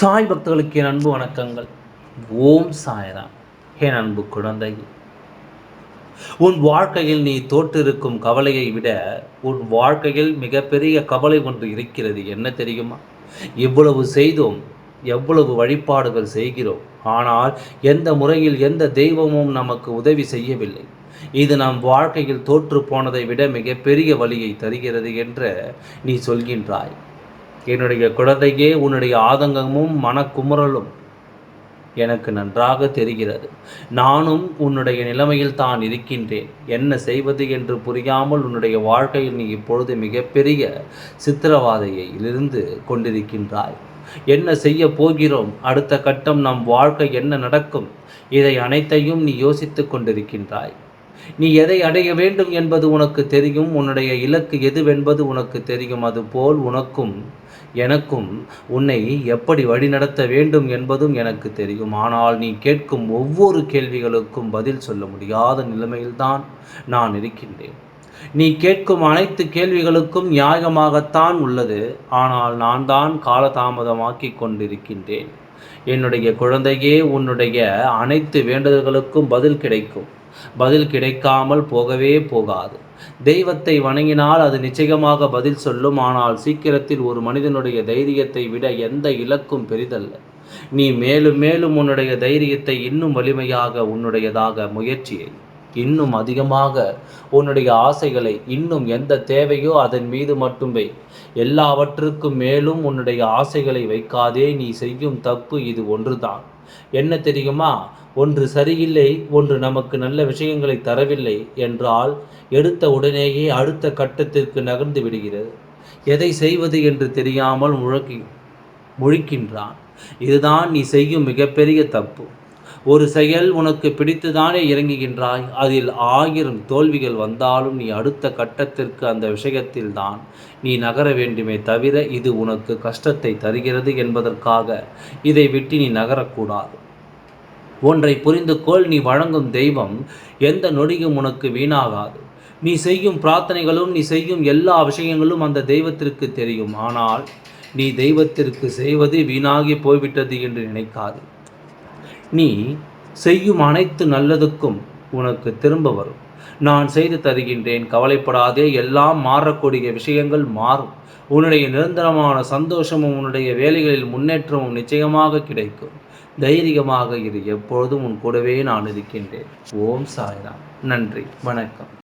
சாய் பக்தர்களுக்கு என் அன்பு வணக்கங்கள். ஓம் சாய்ராம். என் அன்பு குழந்தை உன் வாழ்க்கையில் நீ தோற்றிருக்கும் கவலையை விட உன் வாழ்க்கையில் மிகப்பெரிய கவலை ஒன்று இருக்கிறது. என்ன தெரியுமா? இவ்வளவு செய்தோம் எவ்வளவு வழிபாடுகள் செய்கிறோம். ஆனால் எந்த முறையில் எந்த தெய்வமும் நமக்கு உதவி செய்யவில்லை. இது நம் வாழ்க்கையில் தோற்று போனதை விட மிகப்பெரிய வழியை தருகிறது என்று நீ சொல்கின்றாய். என்னுடைய குழந்தையே உன்னுடைய ஆதங்கமும் மனக்குமுறலும் எனக்கு நன்றாக தெரிகிறது. நானும் உன்னுடைய நிலைமையில் தான் இருக்கின்றேன். என்ன செய்வது என்று புரியாமல் உன்னுடைய வாழ்க்கையில் நீ இப்பொழுது மிகப்பெரிய சித்திரவாதையிலிருந்து கொண்டிருக்கின்றாய். என்ன செய்ய போகிறோம்? அடுத்த கட்டம் நம் வாழ்க்கை என்ன நடக்கும்? இதை அனைத்தையும் நீ யோசித்து கொண்டிருக்கின்றாய். நீ எதை அடைய வேண்டும் என்பது உனக்கு தெரியும் உன்னுடைய இலக்கு எதுவென்பது உனக்கு தெரியும் அதுபோல் உனக்கும் எனக்கும் உன்னை எப்படி வழிநடத்த வேண்டும் என்பதும் எனக்கு தெரியும். ஆனால் நீ கேட்கும் ஒவ்வொரு கேள்விகளுக்கும் பதில் சொல்ல முடியாத நிலைமையில்தான் நான் இருக்கின்றேன். நீ கேட்கும் அனைத்து கேள்விகளுக்கும் நியாயமாகத்தான் உள்ளது. ஆனால் நான் தான் காலதாமதமாக்கி கொண்டிருக்கின்றேன். என்னுடைய குழந்தையே உன்னுடைய அனைத்து வேண்டுதல்களுக்கும் பதில் கிடைக்கும். பதில் கிடைக்காமல் போகவே போகாது. தெய்வத்தை வணங்கினால் அது நிச்சயமாக பதில் சொல்லும். ஆனால் சீக்கிரத்தில் ஒரு மனிதனுடைய தைரியத்தை விட எந்த இலக்கும் பெரிதல்ல. நீ மேலும் மேலும் உன்னுடைய தைரியத்தை இன்னும் வலிமையாக உன்னுடையதாக முயற்சியை. இன்னும் அதிகமாக உன்னுடைய ஆசைகளை இன்னும் எந்த தேவையோ அதன் மீது மட்டுமே. எல்லாவற்றுக்கும் மேலும் உன்னுடைய ஆசைகளை வைக்காதே. நீ செய்யும் தப்பு இது ஒன்றுதான். என்ன தெரியுமா? ஒன்று சரியில்லை ஒன்று நமக்கு நல்ல விஷயங்களை தரவில்லை என்றால் எடுத்த உடனேயே அடுத்த கட்டத்திற்கு நகர்ந்து விடுகிறது. எதை செய்வது என்று தெரியாமல் முழக்கி முழிக்கின்றான். இதுதான் நீ செய்யும் மிகப்பெரிய தப்பு. ஒரு செயல் உனக்கு பிடித்துதானே இறங்குகின்றாய்? அதில் ஆயிரம் தோல்விகள் வந்தாலும் நீ அடுத்த கட்டத்திற்கு அந்த விஷயத்தில் தான் நீ நகர வேண்டுமே தவிர இது உனக்கு கஷ்டத்தை தருகிறது என்பதற்காக. இதை விட்டு நீ நகரக்கூடாது. ஒன்றை புரிந்து கொள் நீ வழங்கும் தெய்வம் எந்த நொடியும் உனக்கு வீணாகாது. நீ செய்யும் பிரார்த்தனைகளும் நீ செய்யும் எல்லா விஷயங்களும் அந்த தெய்வத்திற்கு தெரியும். ஆனால் நீ தெய்வத்திற்கு செய்வது வீணாகி போய்விட்டது என்று நினைக்காது. நீ செய்யும் அனைத்து நல்லதுக்கும் உனக்கு திரும்ப வரும். நான் செய்து தருகின்றேன். கவலைப்படாதே. எல்லாம் மாறக்கூடிய விஷயங்கள் மாறும். உன்னுடைய நிரந்தரமான சந்தோஷமும் உன்னுடைய வேலைகளில் முன்னேற்றமும் நிச்சயமாக கிடைக்கும். தைரியமாக இரு. எப்பொழுதும் உன் கூடவே நான் இருக்கின்றேன். ஓம் சாய்ராம். நன்றி. வணக்கம்.